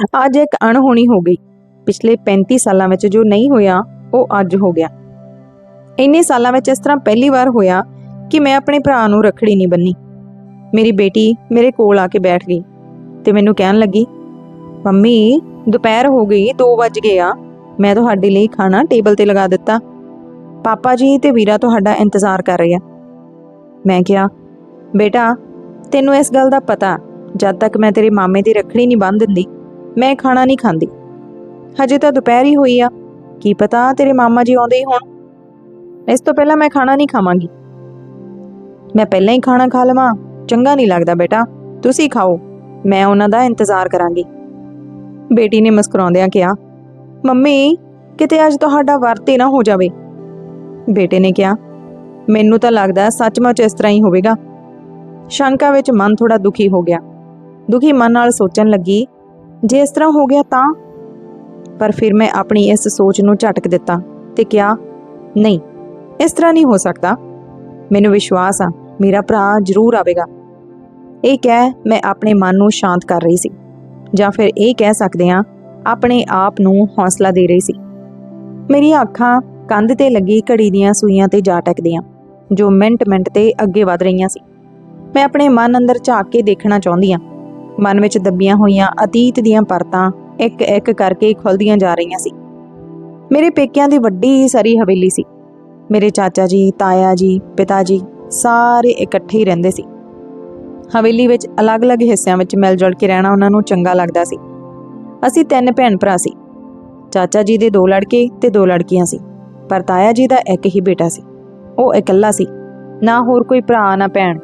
ਅੱਜ ਇੱਕ ਅਣਹੋਣੀ ਹੋ ਗਈ। ਪਿਛਲੇ 35 ਸਾਲਾਂ ਵਿੱਚ ਜੋ ਨਹੀਂ ਹੋਇਆ, ਉਹ ਅੱਜ ਹੋ ਗਿਆ। ਇੰਨੇ ਸਾਲਾਂ ਵਿੱਚ ਇਸ ਤਰ੍ਹਾਂ ਪਹਿਲੀ ਵਾਰ ਹੋਇਆ ਕਿ ਮੈਂ ਆਪਣੇ ਭਰਾ ਨੂੰ ਰੱਖੜੀ ਨਹੀਂ ਬੰਨੀ। ਮੇਰੀ ਬੇਟੀ ਮੇਰੇ ਕੋਲ ਆ ਕੇ ਬੈਠ ਗਈ ਤੇ ਮੈਨੂੰ ਕਹਿਣ ਲੱਗੀ, ਮੰਮੀ, ਦੁਪਹਿਰ ਹੋ ਗਈ 2 ਵੱਜ ਗਏ ਆ। ਮੈਂ ਤੁਹਾਡੇ ਲਈ ਖਾਣਾ ਟੇਬਲ ਤੇ ਲਗਾ ਦਿੱਤਾ। ਪਾਪਾ ਜੀ ਤੇ ਵੀਰਾ ਤੁਹਾਡਾ ਇੰਤਜ਼ਾਰ ਕਰ ਰਹੇ ਆ। ਮੈਂ ਕਿਹਾ, ਬੇਟਾ, ਤੈਨੂੰ ਇਸ ਗੱਲ ਦਾ ਪਤਾ। ਜਦ ਤੱਕ ਮੈਂ ਤੇਰੇ ਮਾਮੇ ਦੀ ਰੱਖੜੀ ਨਹੀਂ ਬੰਨ੍ਹ ਦਿੰਦੀ ਮੈਂ ਖਾਣਾ ਨਹੀਂ ਖਾਂਦੀ। ਹਜੇ ਤਾਂ ਦੁਪਹਿਰ ਹੀ ਹੋਈ ਆ। ਕੀ ਪਤਾ ਤੇਰੇ ਮਾਮਾ ਜੀ ਆਉਂਦੇ ਹੀ ਹੋਣ। ਇਸ ਤੋਂ ਪਹਿਲਾਂ ਮੈਂ ਖਾਣਾ ਨਹੀਂ ਖਾਵਾਂਗੀ। ਮੈਂ ਪਹਿਲਾਂ ਹੀ ਖਾਣਾ ਖਾ ਲਵਾਂ। ਚੰਗਾ ਨਹੀਂ ਲੱਗਦਾ ਬੇਟਾ। ਤੁਸੀਂ ਖਾਓ। ਮੈਂ ਉਹਨਾਂ ਦਾ ਇੰਤਜ਼ਾਰ ਕਰਾਂਗੀ। ਬੇਟੀ ਨੇ ਮੁਸਕਰਾਉਂਦਿਆਂ ਕਿਹਾ, ਮੰਮੀ, ਕਿਤੇ ਅੱਜ ਤੁਹਾਡਾ ਵਰਤੇ ਨਾ ਹੋ ਜਾਵੇ। ਬੇਟੇ ਨੇ ਕਿਹਾ, ਮੈਨੂੰ ਤਾਂ ਲੱਗਦਾ ਸੱਚਮੁੱਚ ਇਸ ਤਰ੍ਹਾਂ ਹੀ ਹੋਵੇਗਾ। ਸ਼ੰਕਾ ਵਿੱਚ ਮਨ ਥੋੜਾ ਦੁਖੀ ਹੋ ਗਿਆ। ਦੁਖੀ ਮਨ ਨਾਲ ਸੋਚਣ ਲੱਗੀ ਜੇ ਇਸ ਤਰ੍ਹਾਂ ਹੋ ਗਿਆ ਤਾਂ? ਪਰ ਫਿਰ ਮੈਂ ਆਪਣੀ ਇਸ ਸੋਚ ਨੂੰ ਝਟਕ ਦਿੱਤਾ ਤੇ ਕਿਹਾ, ਨਹੀਂ, ਇਸ ਤਰ੍ਹਾਂ ਨਹੀਂ ਹੋ ਸਕਦਾ। ਮੈਨੂੰ ਵਿਸ਼ਵਾਸ ਆ, ਮੇਰਾ ਭਰਾ ਜ਼ਰੂਰ ਆਵੇਗਾ। ਇਹ ਕਹਿ ਮੈਂ ਆਪਣੇ ਮਨ ਨੂੰ ਸ਼ਾਂਤ ਕਰ ਰਹੀ ਸੀ, ਜਾਂ ਫਿਰ ਇਹ ਕਹਿ ਸਕਦੇ ਹਾਂ, ਆਪਣੇ ਆਪ ਨੂੰ ਹੌਸਲਾ ਦੇ ਰਹੀ ਸੀ। ਮੇਰੀਆਂ ਅੱਖਾਂ ਕੰਧ ਤੇ ਲੱਗੀ ਘੜੀ ਦੀਆਂ ਸੂਈਆਂ ਤੇ ਜਾ ਟਕਦੀਆਂ, ਜੋ ਮਿੰਟ-ਮਿੰਟ ਤੇ ਅੱਗੇ ਵਧ ਰਹੀਆਂ ਸੀ। ਮੈਂ ਆਪਣੇ ਮਨ ਅੰਦਰ ਝਾਕ ਕੇ ਦੇਖਣਾ ਚਾਹੁੰਦੀ ਹਾਂ ਮਨ ਵਿੱਚ ਦੱਬੀਆਂ ਹੋਈਆਂ ਅਤੀਤ ਦੀਆਂ ਪਰਤਾਂ ਇੱਕ-ਇੱਕ ਕਰਕੇ ਖੁੱਲਦੀਆਂ ਜਾ ਰਹੀਆਂ ਸੀ। ਮੇਰੇ ਪੇਕਿਆਂ ਦੀ ਵੱਡੀ ਸਾਰੀ ਹਵੇਲੀ ਸੀ। ਮੇਰੇ ਚਾਚਾ ਜੀ, ਤਾਇਆ ਜੀ, ਪਿਤਾ ਜੀ ਸਾਰੇ ਇਕੱਠੇ ਹੀ ਰਹਿੰਦੇ ਸੀ। ਹਵੇਲੀ ਵਿੱਚ ਅਲੱਗ-ਅਲੱਗ ਹਿੱਸਿਆਂ ਵਿੱਚ ਮਿਲ ਜੁਲ ਕੇ ਰਹਿਣਾ ਉਹਨਾਂ ਨੂੰ ਚੰਗਾ ਲੱਗਦਾ ਸੀ। ਅਸੀਂ ਤਿੰਨ ਭੈਣ ਭਰਾ ਸੀ। ਚਾਚਾ ਜੀ ਦੇ ਦੋ ਲੜਕੇ ਤੇ ਦੋ ਲੜਕੀਆਂ ਸੀ, ਪਰ ਤਾਇਆ ਜੀ ਦਾ ਇੱਕ ਹੀ ਬੇਟਾ ਸੀ। ਉਹ ਇਕੱਲਾ ਸੀ, ਨਾ ਹੋਰ ਕੋਈ ਭਰਾ, ਨਾ ਭੈਣ।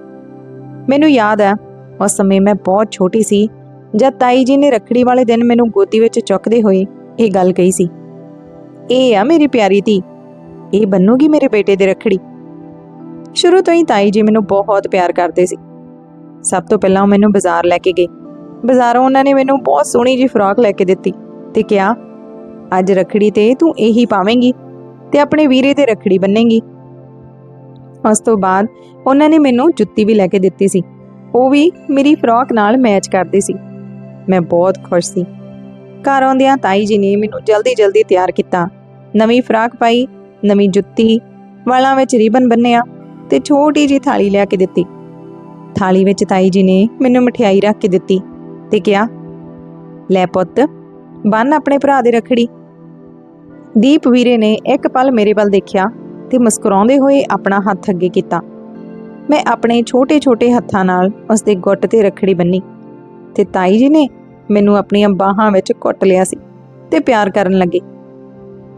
ਮੈਨੂੰ ਯਾਦ ਹੈ ਉਸ ਸਮੇਂ ਮੈਂ ਬਹੁਤ ਛੋਟੀ ਸੀ, ਜਦ ਤਾਈ ਜੀ ਨੇ ਰੱਖੜੀ ਵਾਲੇ ਦਿਨ ਮੈਨੂੰ ਗੋਦੀ ਵਿੱਚ ਚੁੱਕਦੇ ਹੋਏ ਇਹ ਗੱਲ ਕਹੀ ਸੀ। ਇਹ ਆ ਮੇਰੀ ਪਿਆਰੀ ਧੀ, ਇਹ ਬੰਨੂਗੀ ਮੇਰੇ ਬੇਟੇ ਦੇ ਰੱਖੜੀ। ਸ਼ੁਰੂ ਤੋਂ ਹੀ ਤਾਈ ਜੀ ਮੈਨੂੰ ਬਹੁਤ ਪਿਆਰ ਕਰਦੇ ਸੀ। ਸਭ ਤੋਂ ਪਹਿਲਾਂ ਉਹ ਮੈਨੂੰ ਬਾਜ਼ਾਰ ਲੈ ਕੇ ਗਏ। ਬਾਜ਼ਾਰੋਂ ਉਹਨਾਂ ਨੇ ਮੈਨੂੰ ਬਹੁਤ ਸੋਹਣੀ ਜੀ ਫਰਾਕ ਲੈ ਕੇ ਦਿੱਤੀ ਤੇ ਕਿਹਾ, ਅੱਜ ਰੱਖੜੀ ਤੇ ਤੂੰ ਇਹੀ ਪਾਵੇਂਗੀ ਤੇ ਆਪਣੇ ਵੀਰੇ ਤੇ ਰੱਖੜੀ ਬੰਨੇਗੀ। ਉਸ ਤੋਂ ਬਾਅਦ ਉਹਨਾਂ ਨੇ ਮੈਨੂੰ ਜੁੱਤੀ ਵੀ ਲੈ ਕੇ ਦਿੱਤੀ ਸੀ। ਉਹ ਵੀ ਮੇਰੀ ਫਰਾਕ ਨਾਲ ਮੈਚ ਕਰਦੀ ਸੀ। ਮੈਂ ਬਹੁਤ ਖੁਸ਼ ਸੀ। ਘਰ ਆਉਂਦਿਆਂ ਤਾਈ ਜੀ ਨੇ ਮੈਨੂੰ ਜਲਦੀ-ਜਲਦੀ ਤਿਆਰ ਕੀਤਾ। ਨਵੀਂ ਫਰਾਕ ਪਾਈ, ਨਵੀਂ ਜੁੱਤੀ, ਵਾਲਾਂ ਵਿੱਚ ਰਿਬਨ ਬੰਨਿਆ ਤੇ ਛੋਟੀ ਜੀ ਥਾਲੀ ਲਿਆ ਕੇ ਦਿੱਤੀ। ਥਾਲੀ ਵਿੱਚ ਤਾਈ ਜੀ ਨੇ ਮੈਨੂੰ ਮਠਿਆਈ ਰੱਖ ਕੇ ਦਿੱਤੀ ਤੇ ਕਿਹਾ, ਲੈ ਪੁੱਤ, ਬੰਨ ਆਪਣੇ ਭਰਾ ਦੇ ਰੱਖੜੀ। ਦੀਪ ਵੀਰੇ ਨੇ ਇੱਕ ਪਲ ਮੇਰੇ ਵੱਲ ਦੇਖਿਆ ਤੇ ਮੁਸਕਰਾਉਂਦੇ ਹੋਏ ਆਪਣਾ ਹੱਥ ਅੱਗੇ ਕੀਤਾ। ਮੈਂ ਆਪਣੇ ਛੋਟੇ-ਛੋਟੇ ਹੱਥਾਂ ਨਾਲ ਉਸ ਦੇ ਗੁੱਟ ਤੇ ਰੱਖੜੀ ਬੰਨੀ ਤੇ ਤਾਈ ਜੀ ਨੇ ਮੈਨੂੰ ਆਪਣੀਆਂ ਬਾਹਾਂ ਵਿੱਚ ਕੁੱਟ ਲਿਆ ਸੀ ਤੇ ਪਿਆਰ ਕਰਨ ਲੱਗੇ।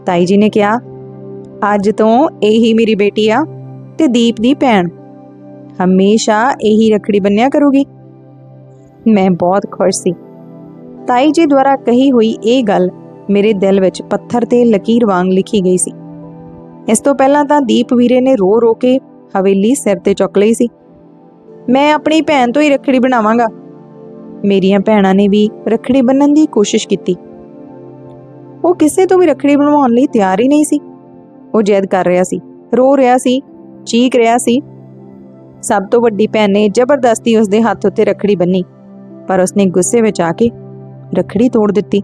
ਤਾਈ ਜੀ ਨੇ ਕਿਹਾ, ਅੱਜ ਤੋਂ ਇਹੀ ਮੇਰੀ ਬੇਟੀ ਆ ਤੇ ਦੀਪ ਦੀ ਭੈਣ। ਹਮੇਸ਼ਾ ਇਹੀ ਰੱਖੜੀ ਬੰਨਿਆ ਕਰੂਗੀ। ਮੈਂ ਬਹੁਤ ਖੁਸ਼ ਸੀ। ਤਾਈ ਜੀ ਦੁਆਰਾ ਕਹੀ ਹੋਈ ਇਹ ਗੱਲ ਮੇਰੇ ਦਿਲ ਵਿੱਚ ਪੱਥਰ ਤੇ ਲਕੀਰ ਵਾਂਗ ਲਿਖੀ ਗਈ ਸੀ। ਇਸ ਤੋਂ ਪਹਿਲਾਂ ਤਾਂ ਦੀਪ ਵੀਰੇ ਨੇ ਰੋ ਰੋ ਕੇ ਹਵੇਲੀ ਸਿਰ ਤੇ ਚੁੱਕ ਲਈ ਸੀ। ਮੈਂ ਆਪਣੀ ਭੈਣ ਤੋਂ ਹੀ ਰੱਖੜੀ ਬਣਾਵਾਂਗਾ। ਮੇਰੀਆਂ ਭੈਣਾਂ ਨੇ ਵੀ ਰੱਖੜੀ ਬੰਨਣ ਦੀ ਕੋਸ਼ਿਸ਼ ਕੀਤੀ। ਉਹ ਕਿਸੇ ਤੋਂ ਵੀ ਰੱਖੜੀ ਬਣਵਾਉਣ ਲਈ ਤਿਆਰ ਹੀ ਨਹੀਂ ਸੀ। ਉਹ ਜੈਦ ਕਰ ਰਿਹਾ ਸੀ, ਰੋ ਰਿਹਾ ਸੀ, ਚੀਕ ਰਿਹਾ ਸੀ। ਸਭ ਤੋਂ ਵੱਡੀ ਭੈਣ ਨੇ ਜ਼ਬਰਦਸਤੀ ਉਸਦੇ ਹੱਥ ਉੱਤੇ ਰੱਖੜੀ ਬੰਨੀ, ਪਰ ਉਸਨੇ ਗੁੱਸੇ ਵਿੱਚ ਆ ਕੇ ਰੱਖੜੀ ਤੋੜ ਦਿੱਤੀ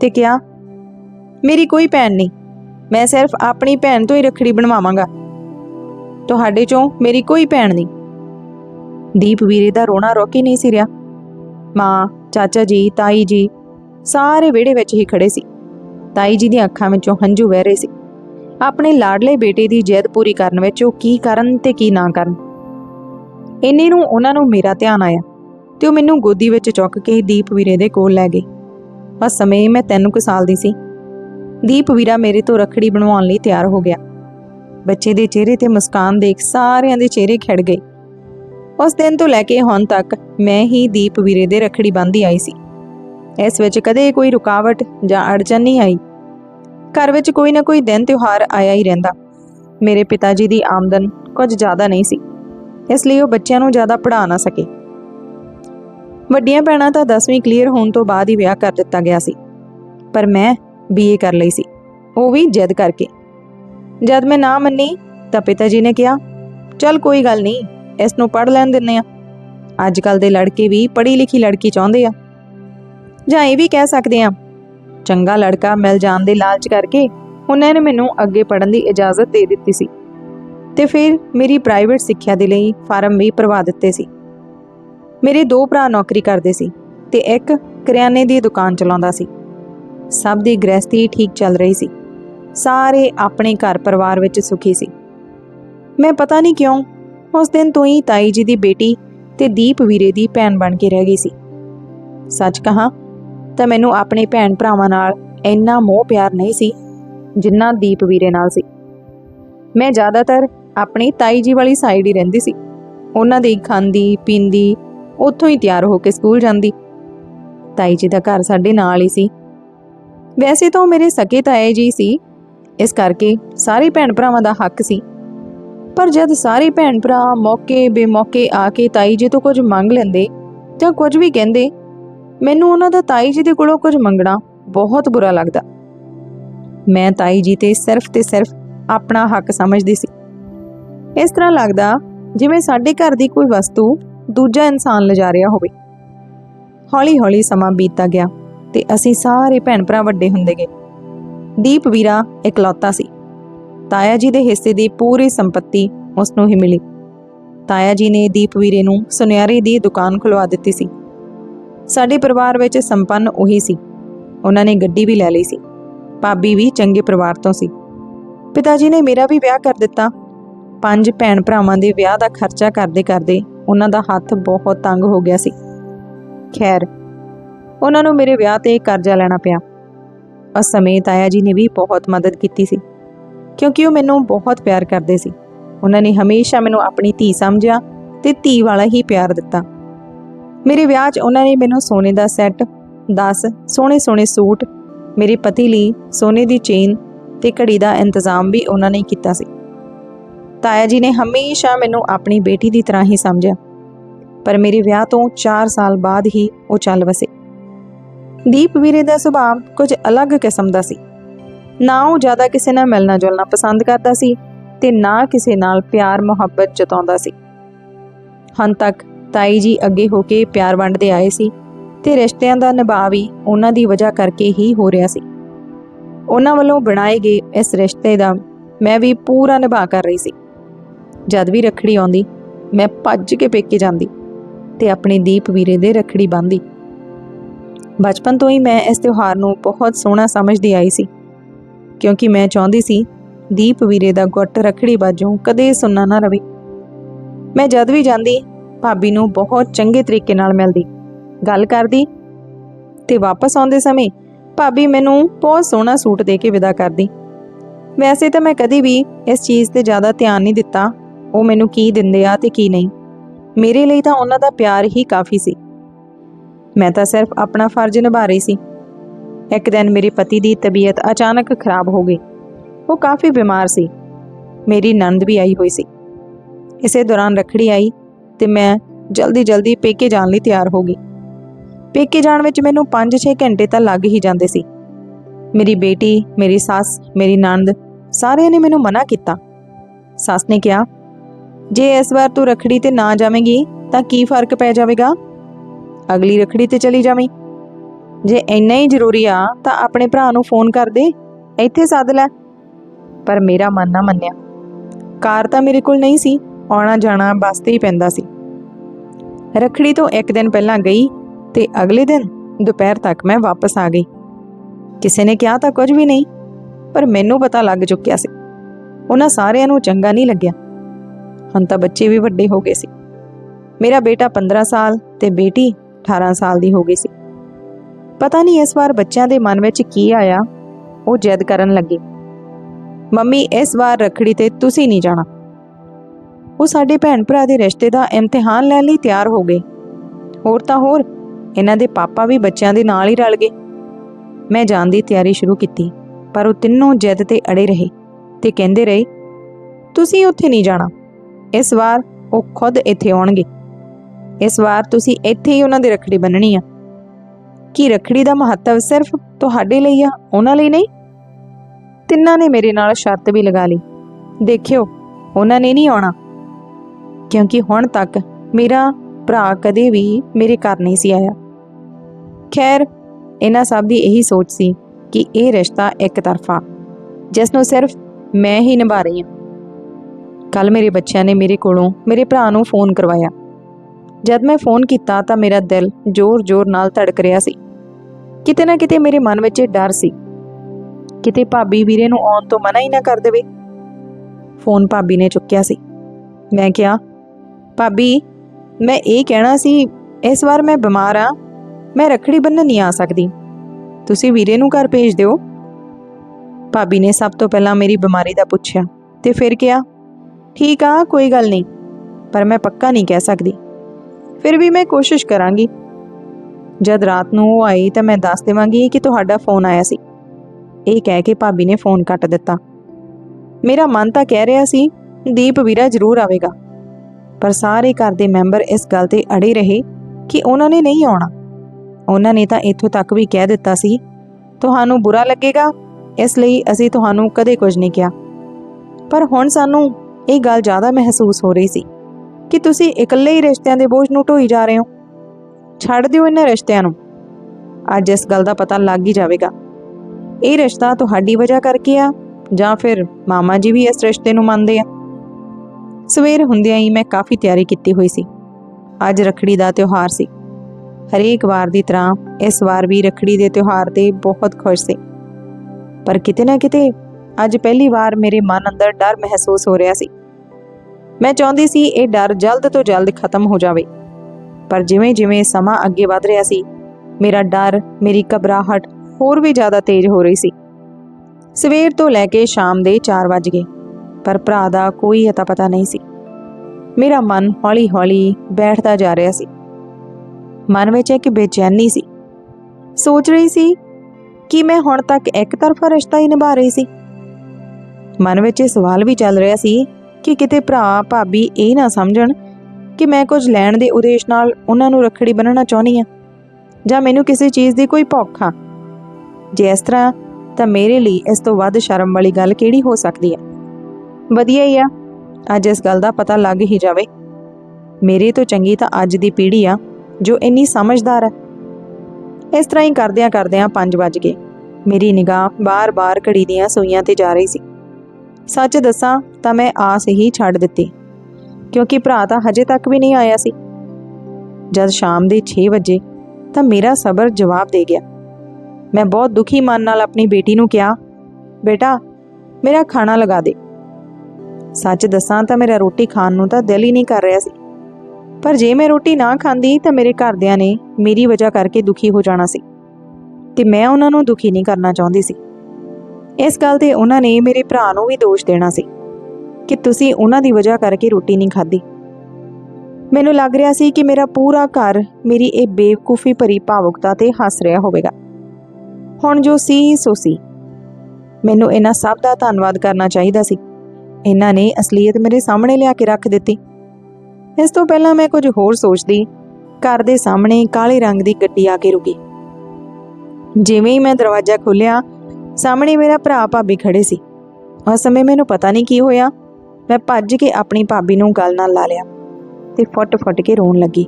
ਤੇ ਕਿਹਾ, ਮੇਰੀ ਕੋਈ ਭੈਣ ਨਹੀਂ, ਮੈਂ ਸਿਰਫ ਆਪਣੀ ਭੈਣ ਤੋਂ ਹੀ ਰੱਖੜੀ ਬਣਵਾਵਾਂਗਾ। ਤੁਹਾਡੇ ਚੋਂ ਮੇਰੀ ਕੋਈ ਭੈਣ ਨਹੀਂ। ਦੀਪ ਵੀਰੇ ਦਾ ਰੋਣਾ ਰੁਕ ਹੀ ਨਹੀਂ ਸੀ ਰਿਹਾ। ਮਾਂ, ਚਾਚਾ ਜੀ, ਤਾਈ ਜੀ ਸਾਰੇ ਵਿਹੜੇ ਵਿੱਚ ਹੀ ਖੜੇ ਸੀ। ਤਾਈ ਜੀ ਦੀਆਂ ਅੱਖਾਂ ਵਿੱਚੋਂ ਹੰਝੂ ਵਹਿ ਰਹੇ ਸੀ। ਆਪਣੇ ਲਾਡਲੇ ਬੇਟੇ ਦੀ ਜਿੱਦ ਪੂਰੀ ਕਰਨ ਵਿੱਚ ਉਹ ਕੀ ਕਰਨ ਤੇ ਕੀ ਨਾ ਕਰਨ। ਇੰਨੇ ਨੂੰ ਉਹਨਾਂ ਨੂੰ ਮੇਰਾ ਧਿਆਨ ਆਇਆ ਤੇ ਉਹ ਮੈਨੂੰ ਗੋਦੀ ਵਿੱਚ ਚੁੱਕ ਕੇ ਦੀਪ ਵੀਰੇ ਦੇ ਕੋਲ ਲੈ ਗਏ। ਬਸ ਸਮੇਂ ਮੈਂ ਤਿੰਨ ਕੁ ਸਾਲ ਦੀ ਸੀ। ਦੀਪ ਵੀਰਾ ਮੇਰੇ ਤੋਂ ਰੱਖੜੀ ਬਣਵਾਉਣ ਲਈ ਤਿਆਰ ਹੋ ਗਿਆ। ਬੱਚੇ ਦੇ ਚਿਹਰੇ ਤੇ ਮੁਸਕਾਨ ਦੇਖ ਸਾਰਿਆਂ ਦੇ ਚਿਹਰੇ ਖਿੜ ਗਏ। ਉਸ ਦਿਨ ਤੋਂ ਲੈ ਕੇ ਹੁਣ ਤੱਕ ਮੈਂ ਹੀ ਦੀਪ ਵੀਰੇ ਦੇ ਰੱਖੜੀ ਬੰਨ੍ਹਦੀ ਆਈ ਸੀ। ਇਸ ਵਿੱਚ ਕਦੇ ਕੋਈ ਰੁਕਾਵਟ ਜਾਂ ਅੜਚਨ ਨਹੀਂ ਆਈ। ਘਰ ਵਿੱਚ ਕੋਈ ਨਾ ਕੋਈ ਦਿਨ ਤਿਉਹਾਰ ਆਇਆ ਹੀ ਰਹਿੰਦਾ। ਮੇਰੇ ਪਿਤਾ ਜੀ ਦੀ ਆਮਦਨ ਕੁਝ ਜ਼ਿਆਦਾ ਨਹੀਂ ਸੀ, ਇਸ ਲਈ ਉਹ ਬੱਚਿਆਂ ਨੂੰ ਜ਼ਿਆਦਾ ਪੜ੍ਹਾ ਨਾ ਸਕੇ। ਵੱਡੀਆਂ ਭੈਣਾਂ ਤਾਂ 10ਵੀਂ ਕਲੀਅਰ ਹੋਣ ਤੋਂ ਬਾਅਦ ਹੀ ਵਿਆਹ ਕਰ ਦਿੱਤਾ ਗਿਆ ਸੀ, ਪਰ ਮੈਂ ਬੀਏ ਕਰ ਲਈ ਸੀ, ਉਹ ਵੀ ਜਿੱਦ ਕਰਕੇ। ਜਦ ਮੈਂ ਨਾ ਮੰਨੀ ਤਾਂ ਪਿਤਾ ਜੀ ਨੇ ਕਿਹਾ, ਚੱਲ ਕੋਈ ਗੱਲ ਨਹੀਂ ਇਸ ਨੂੰ ਪੜ੍ਹ ਲੈਣ ਦਿੰਨੇ ਆ ਅੱਜ ਕੱਲ ਦੇ ਲੜਕੇ ਵੀ ਪੜ੍ਹੀ ਲਿਖੀ ਲੜਕੀ ਚਾਹੁੰਦੇ ਆ। ਜਾਂ ਇਹ ਵੀ ਕਹਿ ਸਕਦੇ ਹਾਂ, ਚੰਗਾ ਲੜਕਾ ਮਿਲ ਜਾਣ ਦੇ ਲਾਲਚ ਕਰਕੇ ਉਹਨਾਂ ਨੇ ਮੈਨੂੰ ਅੱਗੇ ਪੜਨ ਦੀ ਇਜਾਜ਼ਤ ਦੇ ਦਿੱਤੀ ਸੀ ਤੇ ਫਿਰ ਮੇਰੀ ਪ੍ਰਾਈਵੇਟ ਸਿੱਖਿਆ ਦੇ ਲਈ ਫਾਰਮ ਵੀ ਭਰਵਾ ਦਿੱਤੇ ਸੀ। ਮੇਰੇ ਦੋ ਭਰਾ ਨੌਕਰੀ ਕਰਦੇ ਸੀ ਤੇ ਇੱਕ ਕਰਿਆਨੇ ਦੀ ਦੁਕਾਨ ਚਲਾਉਂਦਾ ਸੀ। ਸਭ ਦੀ ਗ੍ਰਹਿਸਥੀ ਠੀਕ ਚੱਲ ਰਹੀ ਸੀ। ਸਾਰੇ ਆਪਣੇ ਘਰ ਪਰਿਵਾਰ ਵਿੱਚ ਸੁਖੀ ਸੀ। ਮੈਂ ਪਤਾ ਨਹੀਂ ਕਿਉਂ ਉਸ ਦਿਨ ਤੋਂ ਹੀ ਤਾਈ ਜੀ ਦੀ ਬੇਟੀ ਤੇ ਦੀਪ ਵੀਰੇ ਦੀ ਭੈਣ ਬਣ ਕੇ ਰਹਿ ਗਈ ਸੀ। ਸੱਚ ਕਹਾਂ ਤਾਂ ਮੈਨੂੰ ਆਪਣੇ ਭੈਣ ਭਰਾਵਾਂ ਨਾਲ ਇੰਨਾ ਮੋਹ ਪਿਆਰ ਨਹੀਂ ਸੀ ਜਿੰਨਾ ਦੀਪ ਵੀਰੇ ਨਾਲ ਸੀ। ਮੈਂ ਜ਼ਿਆਦਾਤਰ ਆਪਣੀ ਤਾਈ ਜੀ ਵਾਲੀ ਸਾਈਡ ਹੀ ਰਹਿੰਦੀ ਸੀ। ਉਹਨਾਂ ਦੇ ਖਾਂਦੀ, ਪੀਂਦੀ, ਉੱਥੋਂ ਹੀ ਤਿਆਰ ਹੋ ਕੇ ਸਕੂਲ ਜਾਂਦੀ। ਤਾਈ ਜੀ ਦਾ ਘਰ ਸਾਡੇ ਨਾਲ ਹੀ ਸੀ। ਵੈਸੇ ਤਾਂ ਉਹ ਮੇਰੇ ਸਕੇ ਤਾਏ ਜੀ ਸੀ ਇਸ ਕਰਕੇ ਸਾਰੇ ਭੈਣ ਭਰਾਵਾਂ ਦਾ ਹੱਕ ਸੀ। ਪਰ ਜਦ ਸਾਰੇ ਭੈਣ ਭਰਾ ਮੌਕੇ ਬੇਮੌਕੇ ਆ ਕੇ ਤਾਈ ਜੀ ਤੋਂ ਕੁਝ ਮੰਗ ਲੈਂਦੇ ਜਾਂ ਕੁਝ ਵੀ ਕਹਿੰਦੇ, ਮੈਨੂੰ ਉਹਨਾਂ ਦਾ ਤਾਈ ਜੀ ਦੇ ਕੋਲੋਂ ਕੁਝ ਮੰਗਣਾ ਬਹੁਤ ਬੁਰਾ ਲੱਗਦਾ। ਮੈਂ ਤਾਈ ਜੀ ਤੇ ਸਿਰਫ ਤੇ ਸਿਰਫ ਆਪਣਾ ਹੱਕ ਸਮਝਦੀ ਸੀ। ਇਸ ਤਰ੍ਹਾਂ ਲੱਗਦਾ ਜਿਵੇਂ ਸਾਡੇ ਘਰ ਦੀ ਕੋਈ ਵਸਤੂ ਦੂਜਾ ਇਨਸਾਨ ਲਿਜਾ ਰਿਹਾ ਹੋਵੇ। ਹੌਲੀ-ਹੌਲੀ ਸਮਾਂ ਬੀਤਦਾ ਗਿਆ ਤੇ ਅਸੀਂ ਸਾਰੇ ਭੈਣ ਭਰਾ ਵੱਡੇ ਹੁੰਦੇ ਗਏ। ਦੀਪ ਵੀਰਾ ਇਕਲੌਤਾ ਸੀ। ਤਾਇਆ ਜੀ ਦੇ ਹਿੱਸੇ ਦੀ ਪੂਰੀ ਸੰਪਤੀ ਉਸ ਨੂੰ ਹੀ ਮਿਲੀ। ਤਾਇਆ ਜੀ ਨੇ ਦੀਪ ਵੀਰੇ ਨੂੰ ਸੁਨਿਆਰੇ ਦੀ ਦੁਕਾਨ ਖੁਲਵਾ ਦਿੱਤੀ ਸੀ। ਸਾਡੇ ਪਰਿਵਾਰ ਵਿੱਚ ਸੰਪੰਨ ਉਹੀ ਸੀ। ਉਹਨਾਂ ਨੇ ਗੱਡੀ ਵੀ ਲੈ ਲਈ ਸੀ। ਭਾਬੀ ਵੀ ਚੰਗੇ ਪਰਿਵਾਰ ਤੋਂ ਸੀ। ਪਿਤਾ ਜੀ ਨੇ ਮੇਰਾ ਵੀ ਵਿਆਹ ਕਰ ਦਿੱਤਾ। ਪੰਜ ਭੈਣ ਭਰਾਵਾਂ ਦੇ ਵਿਆਹ ਦਾ ਖਰਚਾ ਕਰਦੇ ਕਰਦੇ ਉਹਨਾਂ ਦਾ ਹੱਥ ਬਹੁਤ ਤੰਗ ਹੋ ਗਿਆ ਸੀ। ਖੈਰ, ਉਹਨਾਂ ਨੂੰ ਮੇਰੇ ਵਿਆਹ ਤੇ ਕਰਜ਼ਾ ਲੈਣਾ ਪਿਆ। ਉਸ ਸਮੇਂ ਤਾਇਆ ਜੀ ਨੇ ਵੀ ਬਹੁਤ ਮਦਦ ਕੀਤੀ ਸੀ, ਕਿਉਂਕਿ ਉਹ ਮੈਨੂੰ ਬਹੁਤ ਪਿਆਰ ਕਰਦੇ ਸੀ। ਉਹਨਾਂ ਨੇ ਹਮੇਸ਼ਾ ਮੈਨੂੰ ਆਪਣੀ ਧੀ ਸਮਝਿਆ ਤੇ ਧੀ ਵਾਲਾ ਹੀ ਪਿਆਰ ਦਿੱਤਾ। ਮੇਰੇ ਵਿਆਹ 'ਚ ਉਹਨਾਂ ਨੇ ਮੈਨੂੰ ਸੋਨੇ ਦਾ ਸੈੱਟ 10 ਸੋਹਣੇ ਸੋਹਣੇ ਸੂਟ, ਮੇਰੇ ਪਤੀ ਲਈ ਸੋਨੇ ਦੀ ਚੇਨ ਤੇ ਘੜੀ ਦਾ ਇੰਤਜ਼ਾਮ ਵੀ ਉਹਨਾਂ ਨੇ ਕੀਤਾ ਸੀ। ਤਾਇਆ ਜੀ ਨੇ ਹਮੇਸ਼ਾ ਮੈਨੂੰ ਆਪਣੀ ਬੇਟੀ ਦੀ ਤਰ੍ਹਾਂ ਹੀ ਸਮਝਿਆ, ਪਰ ਮੇਰੇ ਵਿਆਹ ਤੋਂ 4 ਸਾਲ ਬਾਅਦ ਹੀ ਉਹ ਚੱਲ ਵਸੇ। ਦੀਪ ਵੀਰੇ ਦਾ ਸੁਭਾਅ ਕੁਝ ਅਲੱਗ ਕਿਸਮ ਦਾ ਸੀ। ਨਾ ਉਹ ਜ਼ਿਆਦਾ ਕਿਸੇ ਨਾਲ ਮਿਲਣਾ ਜੁਲਣਾ ਪਸੰਦ ਕਰਦਾ ਸੀ ਤੇ ਨਾ ਕਿਸੇ ਨਾਲ ਪਿਆਰ ਮੁਹੱਬਤ ਜਤਾਉਂਦਾ ਸੀ। ਹੁਣ ਤੱਕ ਤਾਈ ਜੀ ਅੱਗੇ ਹੋ ਕੇ ਪਿਆਰ ਵੰਡਦੇ ਆਏ ਸੀ ਤੇ ਰਿਸ਼ਤਿਆਂ ਦਾ ਨਿਭਾਅ ਵੀ ਉਹਨਾਂ ਦੀ ਵਜ੍ਹਾ ਕਰਕੇ ਹੀ ਹੋ ਰਿਹਾ ਸੀ। ਉਹਨਾਂ ਵੱਲੋਂ ਬਣਾਏ ਗਏ ਇਸ ਰਿਸ਼ਤੇ ਦਾ ਮੈਂ ਵੀ ਪੂਰਾ ਨਿਭਾ ਕਰ ਰਹੀ ਸੀ। ਜਦ ਵੀ ਰਖੜੀ ਆਉਂਦੀ, ਮੈਂ ਭੱਜ ਕੇ ਪੇਕੇ ਜਾਂਦੀ ਤੇ ਆਪਣੇ ਦੀਪ ਵੀਰੇ ਦੇ ਰਖੜੀ ਬੰਨ੍ਹਦੀ। ਬਚਪਨ ਤੋਂ ਹੀ ਮੈਂ ਇਸ ਤਿਉਹਾਰ ਨੂੰ ਬਹੁਤ ਸੋਹਣਾ ਸਮਝਦੀ ਆਈ ਸੀ। ਕਿਉਂਕਿ ਮੈਂ ਚਾਹੁੰਦੀ ਸੀ, ਦੀਪ ਵੀਰੇ ਦਾ ਗੁੱਟ ਰਖੜੀ ਬਾਜੋਂ ਕਦੇ ਸੁਣਨਾ ਨਾ ਰਵੇ। ਮੈਂ ਜਦ ਵੀ ਜਾਂਦੀ, ਭਾਬੀ ਨੂੰ ਬਹੁਤ ਚੰਗੇ ਤਰੀਕੇ ਨਾਲ ਮਿਲਦੀ। ਗੱਲ ਕਰਦੀ ਤੇ ਵਾਪਸ ਆਉਂਦੇ ਸਮੇਂ ਭਾਬੀ ਮੈਨੂੰ ਬਹੁਤ ਸੋਹਣਾ ਸੂਟ ਦੇ ਕੇ ਵਿਦਾ ਕਰਦੀ। ਵੈਸੇ ਤਾਂ ਮੈਂ ਕਦੀ ਵੀ ਇਸ ਚੀਜ਼ ਤੇ ਜ਼ਿਆਦਾ ਧਿਆਨ ਨਹੀਂ ਦਿੱਤਾ, ਉਹ ਮੈਨੂੰ ਕੀ ਦਿੰਦੇ ਆ ਤੇ ਕੀ ਨਹੀਂ। ਮੇਰੇ ਲਈ ਤਾਂ ਉਹਨਾਂ ਦਾ ਪਿਆਰ ਹੀ ਕਾਫੀ ਸੀ। ਮੈਂ ਤਾਂ ਸਿਰਫ ਆਪਣਾ ਫਰਜ਼ ਨਿਭਾ ਰਹੀ ਸੀ। ਇੱਕ ਦਿਨ ਮੇਰੇ ਪਤੀ ਦੀ ਤਬੀਅਤ ਅਚਾਨਕ ਖਰਾਬ ਹੋ ਗਈ। ਉਹ ਕਾਫੀ ਬਿਮਾਰ ਸੀ। ਮੇਰੀ ਨੰਦ ਵੀ ਆਈ ਹੋਈ ਸੀ। ਇਸੇ ਦੌਰਾਨ ਰਖੜੀ ਆਈ ਤੇ ਮੈਂ ਜਲਦੀ ਜਲਦੀ ਪੇਕੇ ਜਾਣ ਲਈ ਤਿਆਰ ਹੋ ਗਈ। ਪੇਕੇ ਜਾਣ ਵਿੱਚ ਮੈਨੂੰ 5-6 ਘੰਟੇ ਤਾਂ ਲੱਗ ਹੀ ਜਾਂਦੇ ਸੀ। ਮੇਰੀ ਬੇਟੀ, ਮੇਰੀ ਸੱਸ, ਮੇਰੀ ਨੰਦ ਸਾਰਿਆਂ ਨੇ ਮੈਨੂੰ ਮਨਾ ਕੀਤਾ। ਸੱਸ ਨੇ ਕਿਹਾ, ਜੇ ਇਸ ਵਾਰ ਤੂੰ ਰਖੜੀ ਤੇ ਨਾ ਜਾਵੇਂਗੀ ਤਾਂ ਕੀ ਫ਼ਰਕ ਪੈ ਜਾਵੇਗਾ? ਅਗਲੀ ਰਖੜੀ ਤੇ ਚਲੀ ਜਾਵੀਂ। ਜੇ ਇੰਨਾ ਹੀ ਜ਼ਰੂਰੀ ਆ, ਤਾਂ ਆਪਣੇ ਭਰਾ ਨੂੰ ਫੋਨ ਕਰ ਦੇ, ਇੱਥੇ ਸੱਦ ਲੈ। ਪਰ ਮੇਰਾ ਮਨ ਨਾ ਮੰਨਿਆ। ਕਾਰ ਤਾਂ ਮੇਰੇ ਕੋਲ ਨਹੀਂ ਸੀ, ਆਉਣਾ ਜਾਣਾ ਬੱਸ ਤੇ ਹੀ ਪੈਂਦਾ ਸੀ। ਰਖੜੀ ਤੋਂ ਇੱਕ ਦਿਨ ਪਹਿਲਾਂ ਗਈ ਤੇ ਅਗਲੇ ਦਿਨ ਦੁਪਹਿਰ ਤੱਕ ਮੈਂ ਵਾਪਸ ਆ ਗਈ। ਕਿਸੇ ਨੇ ਕਿਹਾ ਤਾਂ ਕੁਝ ਵੀ ਨਹੀਂ, ਪਰ ਮੈਨੂੰ ਪਤਾ ਲੱਗ ਚੁੱਕਿਆ ਸੀ। ਉਹਨਾਂ ਸਾਰਿਆਂ ਨੂੰ ਚੰਗਾ ਨਹੀਂ ਲੱਗਿਆ। ਹੁਣ ਤਾਂ ਬੱਚੇ ਵੀ ਵੱਡੇ ਹੋ ਗਏ ਸੀ। ਮੇਰਾ ਬੇਟਾ 15 ਸਾਲ ਤੇ ਬੇਟੀ 18 ਸਾਲ ਦੀ ਹੋ ਗਈ ਸੀ। ਪਤਾ ਨਹੀਂ ਇਸ ਵਾਰ ਬੱਚਿਆਂ ਦੇ ਮਨ ਵਿੱਚ ਕੀ ਆਇਆ, ਉਹ ਜਿੱਦ ਕਰਨ ਲੱਗੇ। ਮੰਮੀ, ਇਸ ਵਾਰ ਰਖੜੀ ਤੇ ਤੁਸੀਂ ਨਹੀਂ ਜਾਣਾ। ਉਹ ਸਾਡੇ ਭੈਣ ਭਰਾ ਦੇ ਰਿਸ਼ਤੇ ਦਾ ਇਮਤਿਹਾਨ ਲੈਣ ਲਈ ਤਿਆਰ ਹੋ ਗਏ। ਹੋਰ ਤਾਂ ਹੋਰ, ਇਹਨਾਂ ਦੇ ਪਾਪਾ ਵੀ ਬੱਚਿਆਂ ਦੇ ਨਾਲ ਹੀ ਰਲ ਗਏ। ਮੈਂ ਜਾਣ ਦੀ ਤਿਆਰੀ ਸ਼ੁਰੂ ਕੀਤੀ, ਪਰ ਉਹ ਤਿੰਨੋਂ ਜਿੱਦ ਤੇ ਅੜੇ ਰਹੇ ਤੇ ਕਹਿੰਦੇ ਰਹੇ, ਤੁਸੀਂ ਉੱਥੇ ਨਹੀਂ ਜਾਣਾ। ਇਸ ਵਾਰ ਉਹ ਖੁਦ ਇੱਥੇ ਆਉਣਗੇ। ਇਸ ਵਾਰ ਤੁਸੀਂ ਇੱਥੇ ਹੀ ਉਹਨਾਂ ਦੀ ਰਖੜੀ ਬੰਨਣੀ ਆ। ਕੀ ਰਖੜੀ ਦਾ ਮਹੱਤਵ ਸਿਰਫ ਤੁਹਾਡੇ ਲਈ ਆ, ਉਹਨਾਂ ਲਈ ਨਹੀਂ? ਤਿੰਨਾਂ ਨੇ ਮੇਰੇ ਨਾਲ ਸ਼ਰਤ ਵੀ ਲਗਾ ਲਈ। ਦੇਖਿਓ, ਉਹਨਾਂ ਨੇ ਨਹੀਂ ਆਉਣਾ। ਕਿਉਂਕਿ ਹੁਣ ਤੱਕ ਮੇਰਾ ਭਰਾ ਕਦੇ ਵੀ ਮੇਰੇ ਘਰ ਨਹੀਂ ਸੀ ਆਇਆ। ਖੈਰ, ਇਹਨਾਂ ਸਭ ਦੀ ਇਹੀ ਸੋਚ ਸੀ ਕਿ ਇਹ ਰਿਸ਼ਤਾ ਇੱਕ ਤਰਫਾ, ਜਿਸ ਨੂੰ ਸਿਰਫ ਮੈਂ ਹੀ ਨਿਭਾ ਰਹੀ ਹਾਂ। ਕੱਲ ਮੇਰੇ ਬੱਚਿਆਂ ਨੇ ਮੇਰੇ ਕੋਲੋਂ ਮੇਰੇ ਭਰਾ ਨੂੰ ਫੋਨ ਕਰਵਾਇਆ। ਜਦ ਮੈਂ ਫੋਨ ਕੀਤਾ ਤਾਂ ਮੇਰਾ ਦਿਲ ਜ਼ੋਰ-ਜ਼ੋਰ ਨਾਲ ਧੜਕ ਰਿਹਾ ਸੀ। ਕਿਤੇ ਨਾ ਕਿਤੇ ਮੇਰੇ ਮਨ ਵਿੱਚ ਇਹ ਡਰ ਸੀ। ਕਿਤੇ ਭਾਬੀ ਵੀਰੇ ਨੂੰ ਆਉਣ ਤੋਂ ਮਨਾ ਹੀ ਨਾ ਕਰ ਦੇਵੇ। ਫੋਨ ਭਾਬੀ ਨੇ ਚੁੱਕਿਆ ਸੀ। ਮੈਂ ਕਿਹਾ, ਭਾਬੀ, ਮੈਂ ਇਹ ਕਹਿਣਾ ਸੀ, ਇਸ ਵਾਰ ਮੈਂ ਬਿਮਾਰ ਆ, ਮੈਂ ਰਖੜੀ ਬੰਨਣ ਨਹੀਂ ਆ ਸਕਦੀ। ਤੁਸੀਂ ਵੀਰੇ ਨੂੰ ਘਰ ਭੇਜ ਦਿਓ। ਭਾਬੀ ਨੇ ਸਭ ਤੋਂ ਪਹਿਲਾਂ ਮੇਰੀ ਬਿਮਾਰੀ ਦਾ ਪੁੱਛਿਆ ਤੇ ਫਿਰ ਕਿਹਾ, ਠੀਕ ਆ, ਕੋਈ ਗੱਲ ਨਹੀਂ, ਪਰ ਮੈਂ ਪੱਕਾ ਨਹੀਂ ਕਹਿ ਸਕਦੀ। ਫਿਰ ਵੀ ਮੈਂ ਕੋਸ਼ਿਸ਼ ਕਰਾਂਗੀ। ਜਦ ਰਾਤ ਨੂੰ ਉਹ ਆਈ ਤਾਂ ਮੈਂ ਦੱਸ ਦੇਵਾਂਗੀ ਕਿ ਤੁਹਾਡਾ ਫੋਨ ਆਇਆ ਸੀ। ਇਹ ਕਹਿ ਕੇ ਭਾਬੀ ਨੇ ਫੋਨ ਕੱਟ ਦਿੱਤਾ। ਮੇਰਾ ਮਨ ਤਾਂ ਕਹਿ ਰਿਹਾ ਸੀ, ਦੀਪ ਵੀਰਾ ਜ਼ਰੂਰ ਆਵੇਗਾ। ਪਰ ਸਾਰੇ ਘਰ ਦੇ ਮੈਂਬਰ ਇਸ ਗੱਲ ਤੇ ਅੜੇ ਰਹੇ ਕਿ ਉਹਨਾਂ ਨੇ ਨਹੀਂ ਆਉਣਾ। ਉਹਨਾਂ ਨੇ ਤਾਂ ਇੱਥੋਂ ਤੱਕ ਵੀ ਕਹਿ ਦਿੱਤਾ ਸੀ, ਤੁਹਾਨੂੰ ਬੁਰਾ ਲੱਗੇਗਾ, ਇਸ ਲਈ ਅਸੀਂ ਤੁਹਾਨੂੰ ਕਦੇ ਕੁਝ ਨਹੀਂ ਕਿਹਾ। ਪਰ ਹੁਣ ਸਾਨੂੰ ਇਹ ਗੱਲ ਜ਼ਿਆਦਾ ਮਹਿਸੂਸ ਹੋ ਰਹੀ ਸੀ। ਕਿ ਤੁਸੀਂ ਇਕੱਲੇ ਹੀ ਰਿਸ਼ਤਿਆਂ ਦੇ ਬੋਝ ਨੂੰ ਢੋਈ ਜਾ ਰਹੇ ਹੋ? ਛੱਡ ਦਿਓ ਇਹਨਾਂ ਰਿਸ਼ਤਿਆਂ ਨੂੰ। ਅੱਜ ਇਸ ਗੱਲ ਦਾ ਪਤਾ ਲੱਗ ਹੀ ਜਾਵੇਗਾ। ਇਹ ਰਿਸ਼ਤਾ ਤੁਹਾਡੀ ਵਜ੍ਹਾ ਕਰਕੇ ਆ, ਜਾਂ ਫਿਰ ਮਾਮਾ ਜੀ ਵੀ ਇਸ ਰਿਸ਼ਤੇ ਨੂੰ ਮੰਨਦੇ ਆ? ਸਵੇਰ ਹੁੰਦਿਆਂ ਹੀ ਮੈਂ ਕਾਫੀ ਤਿਆਰੀ ਕੀਤੀ ਹੋਈ ਸੀ। ਅੱਜ ਰਖੜੀ ਦਾ ਤਿਉਹਾਰ ਸੀ। ਹਰੇਕ ਵਾਰ ਦੀ ਤਰ੍ਹਾਂ ਇਸ ਵਾਰ ਵੀ ਰਖੜੀ ਦੇ ਤਿਉਹਾਰ ਤੇ ਬਹੁਤ ਖੁਸ਼ ਸੀ। ਪਰ ਕਿਤੇ ਨਾ ਕਿਤੇ ਅੱਜ ਪਹਿਲੀ ਵਾਰ ਮੇਰੇ ਮਨ ਅੰਦਰ ਡਰ ਮਹਿਸੂਸ ਹੋ ਰਿਹਾ ਸੀ। ਮੈਂ ਚਾਹੁੰਦੀ ਸੀ ਇਹ ਡਰ ਜਲਦ ਤੋਂ ਜਲਦ ਖਤਮ ਹੋ ਜਾਵੇ। ਪਰ ਜਿਵੇਂ-ਜਿਵੇਂ ਸਮਾਂ ਅੱਗੇ ਵਧ ਰਿਹਾ ਸੀ, ਮੇਰਾ ਡਰ, ਮੇਰੀ ਘਬਰਾਹਟ ਹੋਰ ਵੀ ਜ਼ਿਆਦਾ ਤੇਜ਼ ਹੋ ਰਹੀ ਸੀ। ਸਵੇਰ ਤੋਂ ਲੈ ਕੇ ਸ਼ਾਮ ਦੇ 4 ਵਜ ਗਏ, ਪਰ ਭਰਾ ਦਾ ਕੋਈ ਅਤਾ ਪਤਾ ਨਹੀਂ ਸੀ। ਮੇਰਾ ਮਨ ਹੌਲੀ-ਹੌਲੀ ਬੈਠਦਾ ਜਾ ਰਿਹਾ ਸੀ। ਮਨ ਵਿੱਚ ਇੱਕ ਬੇਚੈਨੀ ਸੀ। ਸੋਚ ਰਹੀ ਸੀ ਕਿ ਮੈਂ ਹੁਣ ਤੱਕ ਇੱਕ ਤਰਫਾ ਰਿਸ਼ਤਾ ਹੀ ਨਿਭਾ ਰਹੀ ਸੀ। ਮਨ ਵਿੱਚ ਇਹ ਸਵਾਲ ਵੀ ਚੱਲ ਰਿਹਾ ਸੀ ਕਿ ਕਿਤੇ ਭਰਾ, ਭਾਬੀ ਇਹ ਨਾ ਸਮਝਣ ਕਿ ਮੈਂ ਕੁਝ ਲੈਣ ਦੇ ਉਦੇਸ਼ ਨਾਲ ਉਹਨਾਂ ਨੂੰ ਰੱਖੜੀ ਬੰਨਣਾ ਚਾਹੁੰਦੀ ਆ ਜਾਂ ਮੈਨੂੰ ਕਿਸੇ ਚੀਜ਼ ਦੀ ਕੋਈ ਭੁੱਖ ਆ ਜੇ ਇਸ ਤਰ੍ਹਾਂ, ਤਾਂ ਮੇਰੇ ਲਈ ਇਸ ਤੋਂ ਵੱਧ ਸ਼ਰਮ ਵਾਲੀ ਗੱਲ ਕਿਹੜੀ ਹੋ ਸਕਦੀ ਹੈ? ਵਧੀਆ ਹੀ ਆ। ਅੱਜ ਇਸ ਗੱਲ ਦਾ ਪਤਾ ਲੱਗ ਹੀ ਜਾਵੇ। ਮੇਰੇ ਤੋਂ ਚੰਗੀ ਤਾਂ ਅੱਜ ਦੀ ਪੀੜ੍ਹੀ ਆ, ਜੋ ਇੰਨੀ ਸਮਝਦਾਰ ਹੈ। ਇਸ ਤਰ੍ਹਾਂ ਹੀ ਕਰਦਿਆਂ ਕਰਦਿਆਂ 5 ਵੱਜ ਗਏ। ਮੇਰੀ ਨਿਗਾਹ ਬਾਰ-ਬਾਰ ਘੜੀ ਦੀਆਂ ਸੂਈਆਂ ਤੇ ਜਾ ਰਹੀ ਸੀ। ਸੱਚ ਦੱਸਾਂ ਤਾਂ ਮੈਂ ਆਸ ਹੀ ਛੱਡ ਦਿੱਤੀ, ਕਿਉਂਕਿ ਭਰਾ ਤਾਂ ਹਜੇ ਤੱਕ ਵੀ ਨਹੀਂ ਆਇਆ ਸੀ। ਜਦ ਸ਼ਾਮ ਦੇ 6 ਵਜੇ ਤਾਂ ਮੇਰਾ ਸਬਰ ਜਵਾਬ ਦੇ ਗਿਆ। ਮੈਂ ਬਹੁਤ ਦੁਖੀ ਮਨ ਨਾਲ ਆਪਣੀ ਬੇਟੀ ਨੂੰ ਕਿਹਾ, ਬੇਟਾ, ਮੇਰਾ ਖਾਣਾ ਲਗਾ ਦੇ। ਸੱਚ ਦੱਸਾਂ ਤਾਂ ਮੇਰਾ ਰੋਟੀ ਖਾਣ ਨੂੰ ਤਾਂ ਦਿਲ ਹੀ ਨਹੀਂ ਕਰ ਰਿਹਾ ਸੀ। ਪਰ ਜੇ ਮੈਂ ਰੋਟੀ ਨਾ ਖਾਂਦੀ ਤਾਂ ਮੇਰੇ ਘਰਦਿਆਂ ਨੇ ਮੇਰੀ ਵਜ੍ਹਾ ਕਰਕੇ ਦੁਖੀ ਹੋ ਜਾਣਾ ਸੀ ਤੇ ਮੈਂ ਉਹਨਾਂ ਨੂੰ ਦੁਖੀ ਨਹੀਂ ਕਰਨਾ ਚਾਹੁੰਦੀ ਸੀ। ਇਸ ਗੱਲ ਤੇ ਉਹਨਾਂ ਨੇ ਮੇਰੇ ਭਰਾ ਨੂੰ ਵੀ ਦੋਸ਼ ਦੇਣਾ ਸੀ। ਕਿ ਤੁਸੀਂ ਉਹਨਾਂ ਦੀ ਵਜ੍ਹਾ ਕਰਕੇ ਰੋਟੀ ਨਹੀਂ ਖਾਧੀ। ਮੈਨੂੰ ਲੱਗ ਰਿਹਾ ਸੀ ਕਿ ਮੇਰਾ ਪੂਰਾ ਘਰ ਮੇਰੀ ਇਹ ਬੇਵਕੂਫੀ ਭਰੀ ਭਾਵੁਕਤਾ ਤੇ ਹੱਸ ਰਿਹਾ ਹੋਵੇਗਾ। ਹੁਣ ਜੋ ਸੀ, ਸੋ ਸੀ। ਮੈਨੂੰ ਇਹਨਾਂ ਸਭ ਦਾ ਧੰਨਵਾਦ ਕਰਨਾ ਚਾਹੀਦਾ ਸੀ। ਇਹਨਾਂ ਨੇ ਅਸਲੀਅਤ ਮੇਰੇ ਸਾਹਮਣੇ ਲਿਆ ਕੇ ਰੱਖ ਦਿੱਤੀ। ਇਸ ਤੋਂ ਪਹਿਲਾਂ ਮੈਂ ਕੁਝ ਹੋਰ ਸੋਚਦੀ, ਘਰ ਦੇ ਸਾਹਮਣੇ ਕਾਲੇ ਰੰਗ ਦੀ ਗੱਡੀ ਆ ਕੇ ਰੁਕੀ। ਜਿਵੇਂ ਹੀ ਮੈਂ ਦਰਵਾਜ਼ਾ ਖੋਲ੍ਹਿਆ, ਸਾਹਮਣੇ ਮੇਰਾ ਭਰਾ ਭਾਬੀ ਖੜੇ ਸੀ। ਉਸ ਸਮੇਂ ਮੈਨੂੰ ਪਤਾ ਨਹੀਂ ਕੀ ਹੋਇਆ। ਮੈਂ ਭੱਜ ਕੇ ਆਪਣੀ ਭਾਬੀ ਨੂੰ ਗਲ ਨਾਲ ਲਾ ਲਿਆ ਤੇ ਫੁੱਟ-ਫੁੱਟ ਕੇ ਰੋਣ ਲੱਗੀ।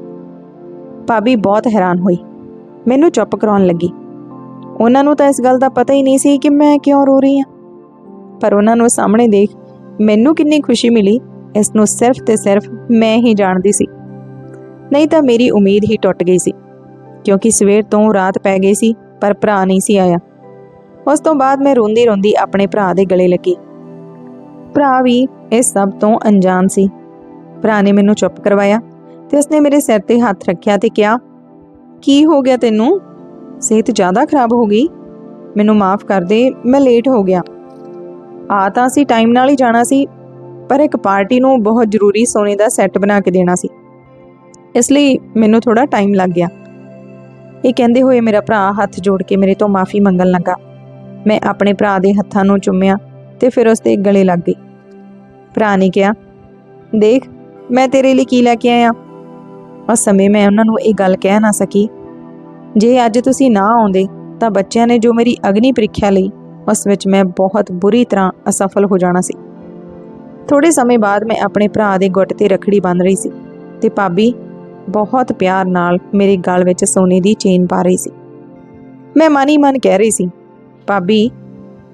ਭਾਬੀ ਬਹੁਤ ਹੈਰਾਨ ਹੋਈ। ਮੈਨੂੰ ਚੁੱਪ ਕਰਾਉਣ ਲੱਗੀ। ਉਹਨਾਂ ਨੂੰ ਤਾਂ ਇਸ ਗੱਲ ਦਾ ਪਤਾ ਹੀ ਨਹੀਂ ਸੀ ਕਿ ਮੈਂ ਕਿਉਂ ਰੋ ਰਹੀ ਹਾਂ। ਪਰ ਉਹਨਾਂ ਨੂੰ ਸਾਹਮਣੇ ਦੇਖ ਮੈਨੂੰ ਕਿੰਨੀ ਖੁਸ਼ੀ ਮਿਲੀ। ਇਸ ਨੂੰ ਸਿਰਫ ਤੇ ਸਿਰਫ ਮੈਂ ਹੀ ਜਾਣਦੀ ਸੀ। ਨਹੀਂ ਤਾਂ ਮੇਰੀ ਉਮੀਦ ਹੀ ਟੁੱਟ ਗਈ ਸੀ, ਕਿਉਂਕਿ ਸਵੇਰ ਤੋਂ ਰਾਤ ਪੈ ਗਈ ਸੀ, ਪਰ ਭਰਾ ਨਹੀਂ ਸੀ ਆਇਆ। ਉਸ ਤੋਂ ਬਾਅਦ ਮੈਂ ਰੋਂਦੀ ਰੋਂਦੀ ਆਪਣੇ ਭਰਾ ਦੇ ਗਲੇ ਲੱਗੀ। ਭਰਾ ਵੀ ਇਸ ਸਭ ਤੋਂ ਅਣਜਾਣ ਸੀ। ਭਰਾ ਨੇ ਮੈਨੂੰ ਚੁੱਪ ਕਰਵਾਇਆ ਤੇ ਉਸਨੇ ਮੇਰੇ ਸਿਰ ਤੇ ਹੱਥ ਰੱਖਿਆ ਤੇ ਕਿਹਾ, ਕੀ ਹੋ ਗਿਆ ਤੈਨੂੰ? ਸਿਹਤ ਜ਼ਿਆਦਾ ਖਰਾਬ ਹੋ ਗਈ। ਮੈਨੂੰ ਮਾਫ ਕਰ ਦੇ, ਮੈਂ ਲੇਟ ਹੋ ਗਿਆ। ਆ ਤਾਂ ਅਸੀਂ ਟਾਈਮ ਨਾਲ ਹੀ ਜਾਣਾ ਸੀ, ਪਰ ਇੱਕ ਪਾਰਟੀ ਨੂੰ ਬਹੁਤ ਜ਼ਰੂਰੀ ਸੋਨੇ ਦਾ ਸੈੱਟ ਬਣਾ ਕੇ ਦੇਣਾ ਸੀ। ਇਸ ਲਈ ਮੈਨੂੰ ਥੋੜਾ ਟਾਈਮ ਲੱਗ ਗਿਆ। ਇਹ ਕਹਿੰਦੇ ਹੋਏ ਮੇਰਾ ਭਰਾ ਹੱਥ ਜੋੜ ਕੇ ਮੇਰੇ ਤੋਂ ਮਾਫੀ ਮੰਗਣ ਲੱਗਾ। ਮੈਂ ਆਪਣੇ ਭਰਾ ਦੇ ਹੱਥਾਂ ਨੂੰ ਚੁੰਮਿਆ ਤੇ ਫਿਰ ਉਸ ਦੇ ਗਲੇ ਲੱਗ ਗਈ। ਭਰਾ ਨੇ ਕਿਹਾ, ਦੇਖ, ਮੈਂ ਤੇਰੇ ਲਈ ਕੀ ਲੈ ਕੇ ਆਇਆ? ਉਸ ਸਮੇਂ ਮੈਂ ਉਹਨਾਂ ਨੂੰ ਇਹ ਗੱਲ ਕਹਿ ਨਾ ਸਕੀ। ਜੇ ਅੱਜ ਤੁਸੀਂ ਨਾ ਆਉਂਦੇ, ਤਾਂ ਬੱਚਿਆਂ ਨੇ ਜੋ ਮੇਰੀ ਅਗਨੀ ਪ੍ਰੀਖਿਆ ਲਈ, ਉਸ ਵਿੱਚ ਮੈਂ ਬਹੁਤ ਬੁਰੀ ਤਰ੍ਹਾਂ ਅਸਫਲ ਹੋ ਜਾਣਾ ਸੀ। ਥੋੜੇ ਸਮੇਂ ਬਾਅਦ ਮੈਂ ਆਪਣੇ ਭਰਾ ਦੇ ਗੁੱਟ ਤੇ ਰਖੜੀ ਬੰਨ ਰਹੀ ਸੀ ਤੇ ਭਾਬੀ ਬਹੁਤ ਪਿਆਰ ਨਾਲ ਮੇਰੇ ਗਲ ਵਿੱਚ ਸੋਨੇ ਦੀ ਚੇਨ ਪਾ ਰਹੀ ਸੀ। ਮੈਂ ਮਨ ਹੀ ਮਨ ਕਹਿ ਰਹੀ ਸੀ, ਭਾਬੀ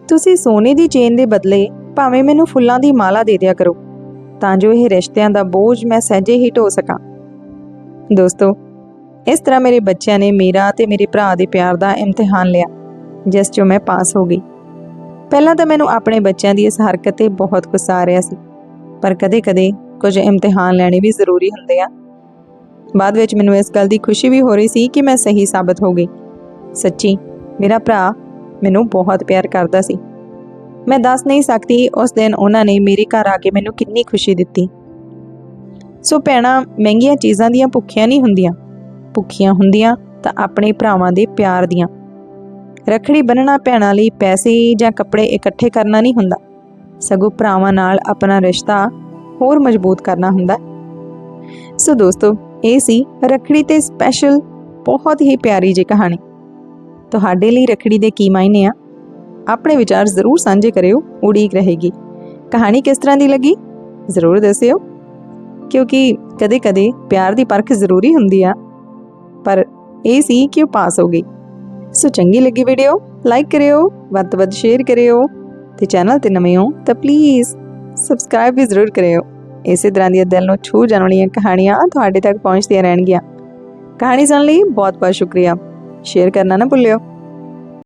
ਤੁਸੀਂ ਸੋਨੇ ਦੀ ਚੇਨ ਦੇ ਬਦਲੇ ਭਾਵੇਂ ਮੈਨੂੰ ਫੁੱਲਾਂ ਦੀ ਮਾਲਾ ਦੇ ਦਿਆ ਕਰੋ, ਤਾਂ ਜੋ ਇਹ ਰਿਸ਼ਤਿਆਂ ਦਾ ਬੋਝ ਮੈਂ ਸਹਿਜੇ ਹੀ ਢੋ ਸਕਾਂ। ਦੋਸਤੋ, ਇਸ ਤਰ੍ਹਾਂ ਮੇਰੇ ਬੱਚਿਆਂ ਨੇ ਮੇਰਾ ਤੇ ਮੇਰੇ ਭਰਾ ਦੇ ਪਿਆਰ ਦਾ ਇਮਤਿਹਾਨ ਲਿਆ, ਜਿਸ 'ਚੋਂ ਮੈਂ ਪਾਸ ਹੋ ਗਈ। ਪਹਿਲਾਂ ਤਾਂ ਮੈਨੂੰ ਆਪਣੇ ਬੱਚਿਆਂ ਦੀ ਇਸ ਹਰਕਤ ਤੇ ਬਹੁਤ ਗੁੱਸਾ ਆ ਰਿਹਾ ਸੀ, ਪਰ ਕਦੇ-ਕਦੇ ਕੁਝ ਇਮਤਿਹਾਨ ਲੈਣੇ ਵੀ ਜ਼ਰੂਰੀ ਹੁੰਦੇ ਆ। ਬਾਅਦ ਵਿੱਚ ਮੈਨੂੰ ਇਸ ਗੱਲ ਦੀ ਖੁਸ਼ੀ ਵੀ ਹੋ ਰਹੀ ਸੀ ਕਿ ਮੈਂ ਸਹੀ ਸਾਬਤ ਹੋ ਗਈ। ਸੱਚੀ, ਮੇਰਾ ਭਰਾ ਮੈਨੂੰ ਬਹੁਤ ਪਿਆਰ ਕਰਦਾ ਸੀ। ਮੈਂ ਦੱਸ ਨਹੀਂ ਸਕਦੀ ਉਸ ਦਿਨ ਉਹਨਾਂ ਨੇ ਮੇਰੇ ਘਰ ਆ ਕੇ ਮੈਨੂੰ ਕਿੰਨੀ ਖੁਸ਼ੀ ਦਿੱਤੀ। ਸੋ ਭੈਣਾਂ, ਮਹਿੰਗੀਆਂ ਚੀਜ਼ਾਂ ਦੀਆਂ ਭੁੱਖੀਆਂ ਨਹੀਂ ਹੁੰਦੀਆਂ। ਭੁੱਖੀਆਂ ਹੁੰਦੀਆਂ ਤਾਂ ਆਪਣੇ ਭਰਾਵਾਂ ਦੇ ਪਿਆਰ ਦੀਆਂ। ਰੱਖੜੀ ਬੰਨਣਾ ਭੈਣਾਂ ਲਈ ਪੈਸੇ ਜਾਂ ਕੱਪੜੇ ਇਕੱਠੇ ਕਰਨਾ ਨਹੀਂ ਹੁੰਦਾ। ਸਗੋਂ ਭਰਾਵਾਂ ਨਾਲ ਆਪਣਾ ਰਿਸ਼ਤਾ ਹੋਰ ਮਜ਼ਬੂਤ ਕਰਨਾ ਹੁੰਦਾ ਸੋ ਦੋਸਤੋ, ਇਹ ਸੀ ਰੱਖੜੀ ਤੇ ਸਪੈਸ਼ਲ ਬਹੁਤ ਹੀ ਪਿਆਰੀ ਜਿਹੀ ਕਹਾਣੀ। ਤੁਹਾਡੇ ਲਈ ਰੱਖੜੀ ਦੇ ਕੀ ਮਾਇਨੇ ਆ? ਆਪਣੇ ਵਿਚਾਰ ਜ਼ਰੂਰ ਸਾਂਝੇ ਕਰਿਓ, ਉਡੀਕ ਰਹੇਗੀ। ਕਹਾਣੀ ਕਿਸ ਤਰ੍ਹਾਂ ਦੀ ਲੱਗੀ? ਜ਼ਰੂਰ ਦੱਸਿਓ। ਕਿਉਂਕਿ ਕਦੇ-ਕਦੇ ਪਿਆਰ ਦੀ ਪਰਖ ਜ਼ਰੂਰੀ ਹੁੰਦੀ ਆ। ਪਰ ਇਹ ਸੀ ਕਿ ਉਹ ਪਾਸ ਹੋ ਗਈ। ਸੋ ਚੰਗੀ ਲੱਗੀ ਵੀਡੀਓ ਲਾਈਕ ਕਰਿਓ ਵੱਧ ਤੋਂ ਵੱਧ ਸ਼ੇਅਰ ਕਰਿਓ ਤੇ ਚੈਨਲ ਤੇ ਨਵੇਂ ਹੋ ਤਾਂ ਪਲੀਜ਼ ਸਬਸਕ੍ਰਾਈਬ ਵੀ ਜ਼ਰੂਰ ਕਰਿਓ। ਇਸੇ ਤਰ੍ਹਾਂ ਦੀਆਂ ਦਿਲ ਨੂੰ ਛੂ ਜਾਣ ਵਾਲੀਆਂ ਕਹਾਣੀਆਂ ਤੁਹਾਡੇ ਤੱਕ ਪਹੁੰਚਦੀਆਂ ਰਹਿਣਗੀਆਂ। ਕਹਾਣੀ ਸੁਣਨ ਲਈ ਬਹੁਤ ਬਹੁਤ ਸ਼ੁਕਰੀਆ। ਸ਼ੇਅਰ ਕਰਨਾ ਨਾ ਭੁੱਲਿਓ।